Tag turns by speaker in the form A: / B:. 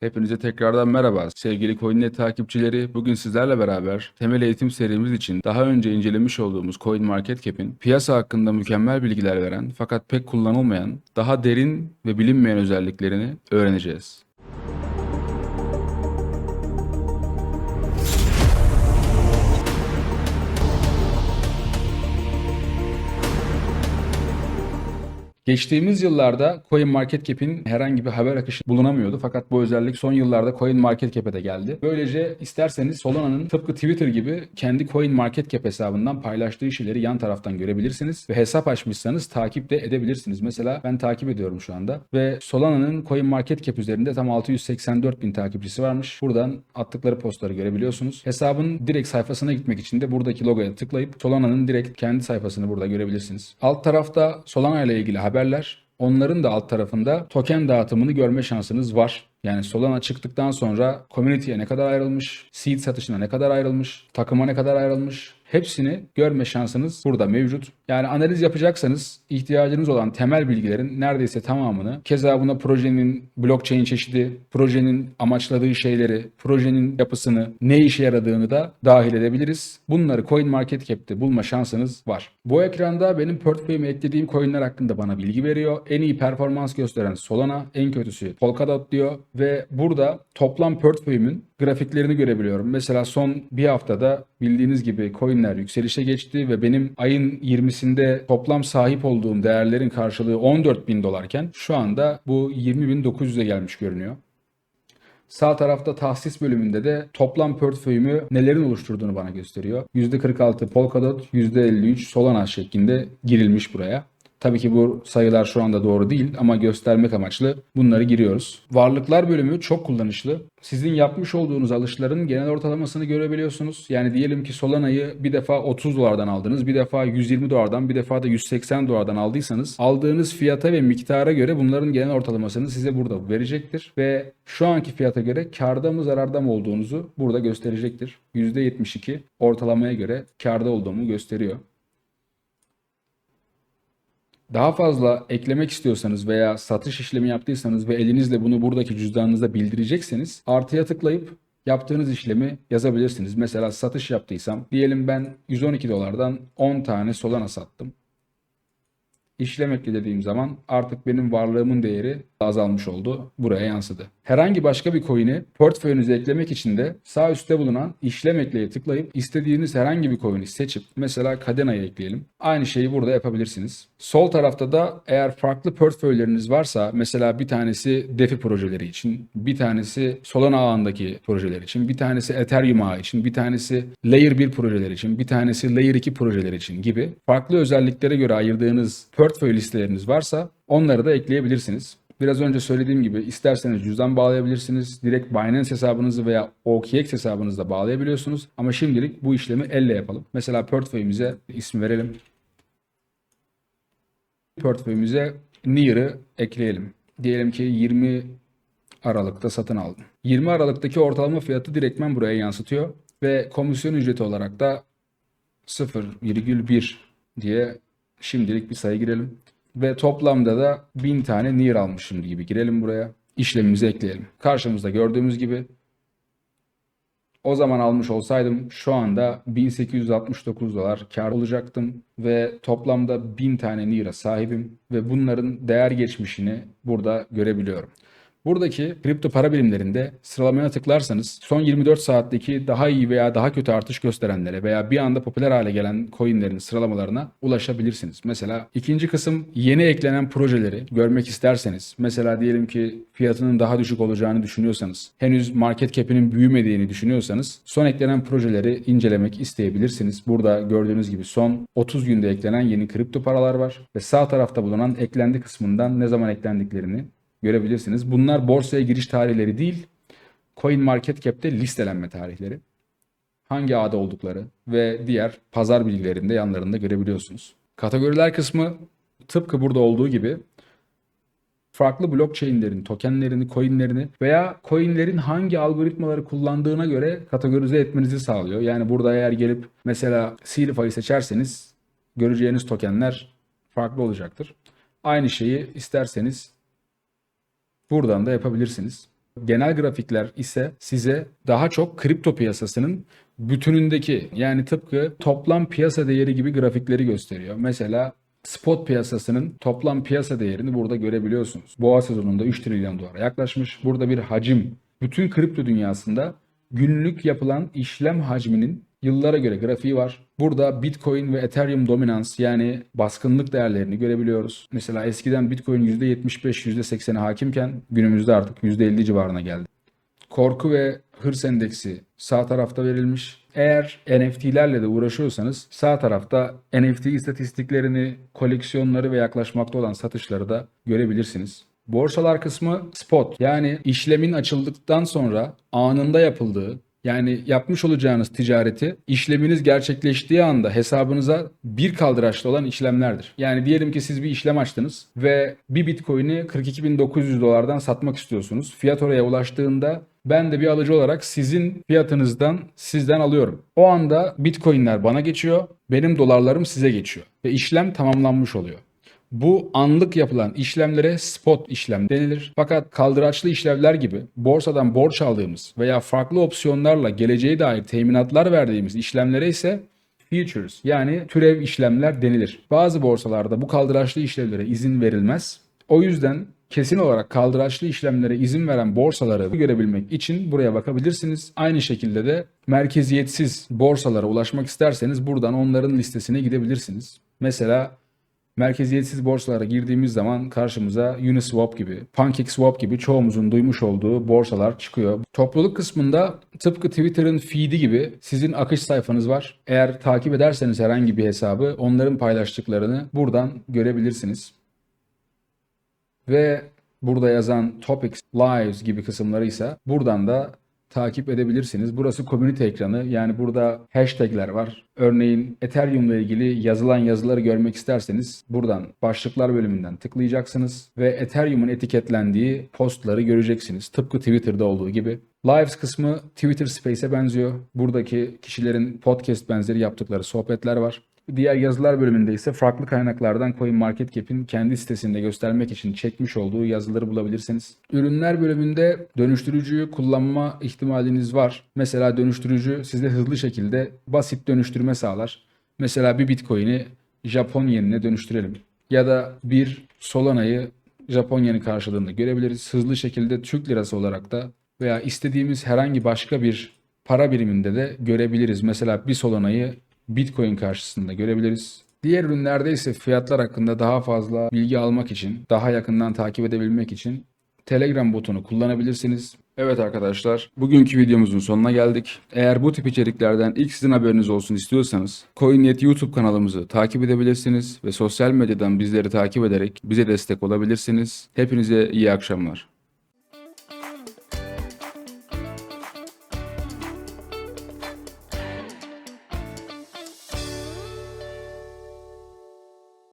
A: Hepinize tekrardan merhaba sevgili CoinNet takipçileri. Bugün sizlerle beraber temel eğitim serimiz için daha önce incelemiş olduğumuz CoinMarketCap'in piyasa hakkında mükemmel bilgiler veren fakat pek kullanılmayan, daha derin ve bilinmeyen özelliklerini öğreneceğiz. Geçtiğimiz yıllarda CoinMarketCap'in herhangi bir haber akışı bulunamıyordu. Fakat bu özellik son yıllarda CoinMarketCap'e de geldi. Böylece isterseniz Solana'nın tıpkı Twitter gibi kendi CoinMarketCap hesabından paylaştığı şeyleri yan taraftan görebilirsiniz. Ve hesap açmışsanız takip de edebilirsiniz. Mesela ben takip ediyorum şu anda. Ve Solana'nın CoinMarketCap üzerinde tam 684 bin takipçisi varmış. Buradan attıkları postları görebiliyorsunuz. Hesabın direkt sayfasına gitmek için de buradaki logoya tıklayıp Solana'nın direkt kendi sayfasını burada görebilirsiniz. Alt tarafta Solana ile ilgili haberler. Onların da alt tarafında token dağıtımını görme şansınız var. Yani Solana çıktıktan sonra community'ye ne kadar ayrılmış, seed satışına ne kadar ayrılmış, takıma ne kadar ayrılmış hepsini görme şansınız burada mevcut. Yani analiz yapacaksanız ihtiyacınız olan temel bilgilerin neredeyse tamamını keza buna projenin blockchain çeşidi, projenin amaçladığı şeyleri, projenin yapısını, ne işe yaradığını da dahil edebiliriz. Bunları CoinMarketCap'te bulma şansınız var. Bu ekranda benim portföyüme eklediğim coinler hakkında bana bilgi veriyor. En iyi performans gösteren Solana, en kötüsü Polkadot diyor ve burada toplam portföyümün grafiklerini görebiliyorum. Mesela son bir haftada bildiğiniz gibi coinler yükselişe geçti ve benim ayın 20'sinde toplam sahip olduğum değerlerin karşılığı 14 bin dolarken şu anda bu 20.900'e gelmiş görünüyor. Sağ tarafta tahsis bölümünde de toplam portföyümü nelerin oluşturduğunu bana gösteriyor. %46 Polkadot, %53 Solana şeklinde girilmiş buraya. Tabii ki bu sayılar şu anda doğru değil ama göstermek amaçlı bunları giriyoruz. Varlıklar bölümü çok kullanışlı. Sizin yapmış olduğunuz alışların genel ortalamasını görebiliyorsunuz. Yani diyelim ki Solana'yı bir defa 30 dolardan aldınız, bir defa 120 dolardan, bir defa da 180 dolardan aldıysanız aldığınız fiyata ve miktara göre bunların genel ortalamasını size burada verecektir. Ve şu anki fiyata göre karda mı zararda mı olduğunuzu burada gösterecektir. %72 ortalamaya göre karda olduğumu gösteriyor. Daha fazla eklemek istiyorsanız veya satış işlemi yaptıysanız ve elinizle bunu buradaki cüzdanınızda bildirecekseniz artıya tıklayıp yaptığınız işlemi yazabilirsiniz. Mesela satış yaptıysam diyelim ben 112 dolardan 10 tane Solana sattım. İşlem ekle dediğim zaman artık benim varlığımın değeri azalmış oldu. Buraya yansıdı. Herhangi başka bir coin'i portföyünüze eklemek için de sağ üstte bulunan işlem ekleye tıklayıp istediğiniz herhangi bir coin'i seçip mesela Cadena'ya ekleyelim. Aynı şeyi burada yapabilirsiniz. Sol tarafta da eğer farklı portföyleriniz varsa mesela bir tanesi DeFi projeleri için, bir tanesi Solana ağındaki projeler için, bir tanesi Ethereum ağı için, bir tanesi Layer 1 projeler için, bir tanesi Layer 2 projeler için gibi farklı özelliklere göre ayırdığınız portföy listeleriniz varsa onları da ekleyebilirsiniz. Biraz önce söylediğim gibi isterseniz cüzdan bağlayabilirsiniz. Direkt Binance hesabınızı veya OKX hesabınızla bağlayabiliyorsunuz. Ama şimdilik bu işlemi elle yapalım. Mesela portföyümüze isim verelim. Portföyümüze Near'ı ekleyelim. Diyelim ki 20 Aralık'ta satın aldım. 20 Aralık'taki ortalama fiyatı direktmen buraya yansıtıyor. Ve komisyon ücreti olarak da 0,1 diye şimdilik bir sayı girelim. Ve toplamda da 1000 tane Near almışım gibi girelim buraya. İşlemimizi ekleyelim. Karşımızda gördüğümüz gibi o zaman almış olsaydım şu anda 1869 dolar kar olacaktım ve toplamda 1000 tane Near'a sahibim ve bunların değer geçmişini burada görebiliyorum. Buradaki kripto para birimlerinde sıralamaya tıklarsanız son 24 saatteki daha iyi veya daha kötü artış gösterenlere veya bir anda popüler hale gelen coinlerin sıralamalarına ulaşabilirsiniz. Mesela ikinci kısım yeni eklenen projeleri görmek isterseniz mesela diyelim ki fiyatının daha düşük olacağını düşünüyorsanız henüz market cap'inin büyümediğini düşünüyorsanız son eklenen projeleri incelemek isteyebilirsiniz. Burada gördüğünüz gibi son 30 günde eklenen yeni kripto paralar var ve sağ tarafta bulunan eklendi kısmından ne zaman eklendiklerini görebilirsiniz. Bunlar borsaya giriş tarihleri değil, CoinMarketCap'te listelenme tarihleri. Hangi ağda oldukları ve diğer pazar bilgilerinde yanlarında görebiliyorsunuz. Kategoriler kısmı tıpkı burada olduğu gibi farklı blockchain'lerin tokenlerini, coin'lerini veya coin'lerin hangi algoritmaları kullandığına göre kategorize etmenizi sağlıyor. Yani burada eğer gelip mesela Silifa'yı seçerseniz göreceğiniz tokenler farklı olacaktır. Aynı şeyi isterseniz Buradan da yapabilirsiniz. Genel grafikler ise size daha çok kripto piyasasının bütünündeki yani tıpkı toplam piyasa değeri gibi grafikleri gösteriyor. Mesela spot piyasasının toplam piyasa değerini burada görebiliyorsunuz. Boğa sezonunda 3 trilyon dolara yaklaşmış. Burada bir hacim. Bütün kripto dünyasında günlük yapılan işlem hacminin yıllara göre grafiği var. Burada Bitcoin ve Ethereum dominans yani baskınlık değerlerini görebiliyoruz. Mesela eskiden Bitcoin %75, %80'e hakimken günümüzde artık %50 civarına geldi. Korku ve hırs endeksi sağ tarafta verilmiş. Eğer NFT'lerle de uğraşıyorsanız sağ tarafta NFT istatistiklerini, koleksiyonları ve yaklaşmakta olan satışları da görebilirsiniz. Borsalar kısmı spot yani işlemin açıldıktan sonra anında yapıldığı yani yapmış olacağınız ticareti işleminiz gerçekleştiği anda hesabınıza bir kaldıraçlı olan işlemlerdir. Yani diyelim ki siz bir işlem açtınız ve bir bitcoin'i 42.900 dolardan satmak istiyorsunuz. Fiyat oraya ulaştığında ben de bir alıcı olarak sizin fiyatınızdan sizden alıyorum. O anda bitcoinler bana geçiyor, benim dolarlarım size geçiyor ve işlem tamamlanmış oluyor. Bu anlık yapılan işlemlere spot işlem denilir. Fakat kaldıraçlı işlevler gibi borsadan borç aldığımız veya farklı opsiyonlarla geleceğe dair teminatlar verdiğimiz işlemlere ise futures yani türev işlemler denilir. Bazı borsalarda bu kaldıraçlı işlevlere izin verilmez. O yüzden kesin olarak kaldıraçlı işlemlere izin veren borsaları görebilmek için buraya bakabilirsiniz. Aynı şekilde de merkeziyetsiz borsalara ulaşmak isterseniz buradan onların listesine gidebilirsiniz. Mesela merkeziyetsiz borsalara girdiğimiz zaman karşımıza Uniswap gibi, PancakeSwap gibi çoğumuzun duymuş olduğu borsalar çıkıyor. Topluluk kısmında tıpkı Twitter'ın feed'i gibi sizin akış sayfanız var. Eğer takip ederseniz herhangi bir hesabı onların paylaştıklarını buradan görebilirsiniz. Ve burada yazan Topics, Lives gibi kısımları ise buradan da takip edebilirsiniz. Burası komünite ekranı. Yani burada hashtagler var. Örneğin Ethereum ile ilgili yazılan yazıları görmek isterseniz buradan başlıklar bölümünden tıklayacaksınız ve Ethereum'un etiketlendiği postları göreceksiniz. Tıpkı Twitter'da olduğu gibi. Lives kısmı Twitter Space'e benziyor. Buradaki kişilerin podcast benzeri yaptıkları sohbetler var. Diğer yazılar bölümünde ise farklı kaynaklardan CoinMarketCap'in kendi sitesinde göstermek için çekmiş olduğu yazıları bulabilirsiniz. Ürünler bölümünde dönüştürücüyü kullanma ihtimaliniz var. Mesela dönüştürücü size hızlı şekilde basit dönüştürme sağlar. Mesela bir Bitcoin'i Japon yenine dönüştürelim. Ya da bir Solana'yı Japon yeni karşılığında görebiliriz. Hızlı şekilde Türk lirası olarak da veya istediğimiz herhangi başka bir para biriminde de görebiliriz. Mesela bir Solana'yı Bitcoin karşısında görebiliriz. Diğer ürünlerde ise fiyatlar hakkında daha fazla bilgi almak için, daha yakından takip edebilmek için Telegram botunu kullanabilirsiniz. Evet arkadaşlar, bugünkü videomuzun sonuna geldik. Eğer bu tip içeriklerden ilk sizin haberiniz olsun istiyorsanız, CoinNet YouTube kanalımızı takip edebilirsiniz ve sosyal medyadan bizleri takip ederek bize destek olabilirsiniz. Hepinize iyi akşamlar.